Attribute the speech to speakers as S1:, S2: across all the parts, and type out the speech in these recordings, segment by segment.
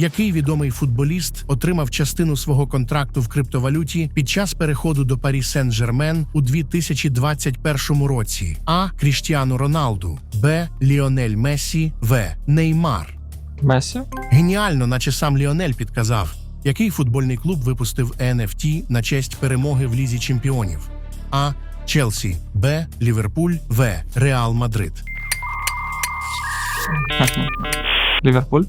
S1: Який відомий футболіст отримав частину свого контракту в криптовалюті під час переходу до Парі Сен-Жермен у 2021 році? А. Кріштіану Роналду, Б. Ліонель Мессі, В. Неймар.
S2: Месі?
S1: Геніально, наче сам Ліонель підказав, який футбольний клуб випустив NFT на честь перемоги в лізі чемпіонів: А. Челсі, Б. Ліверпуль, В. Реал Мадрид.
S2: Ліверпуль?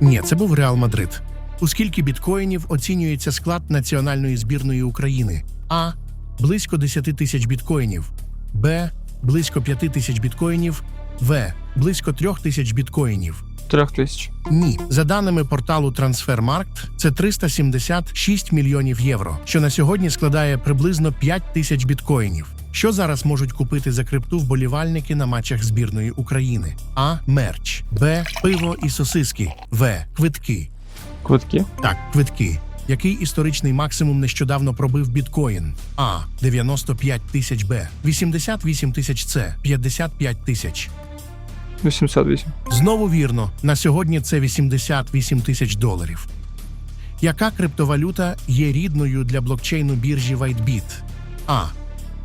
S1: Ні, це був Реал Мадрид. У скільки біткоїнів оцінюється склад національної збірної України? А. Близько 10 тисяч біткоїнів. Б. Близько 5 тисяч біткоїнів. В. Близько 3 тисяч біткоїнів.
S2: Трьох тисяч.
S1: Ні, за даними порталу Трансфермаркт, це 376 мільйонів євро, що на сьогодні складає приблизно 5 тисяч біткоїнів. Що зараз можуть купити за крипту вболівальники на матчах збірної України? А. Мерч, Б. Пиво і сосиски, В. Квитки.
S2: Квитки?
S1: Так, квитки. Який історичний максимум нещодавно пробив біткоін? А. 95 тисяч Б. 88 тисяч С. 55 тисяч.
S2: 88.
S1: Знову вірно, на сьогодні це 88 тисяч доларів. Яка криптовалюта є рідною для блокчейну біржі WhiteBit? А.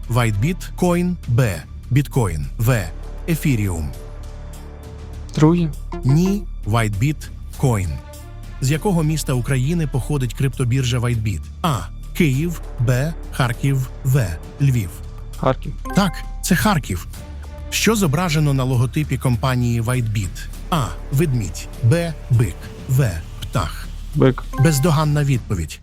S1: WhiteBit, Coin, Б. Біткоін, В. Ефіріум.
S2: Другі?
S1: Ні. WhiteBit, Coin. З якого міста України походить криптобіржа WhiteBit? А. Київ, Б. Харків, В. Львів.
S2: Харків.
S1: Так, це Харків. Що зображено на логотипі компанії WhiteBit? А. Ведмідь, Б. Бик, В. Птах.
S2: Бик.
S1: Бездоганна відповідь.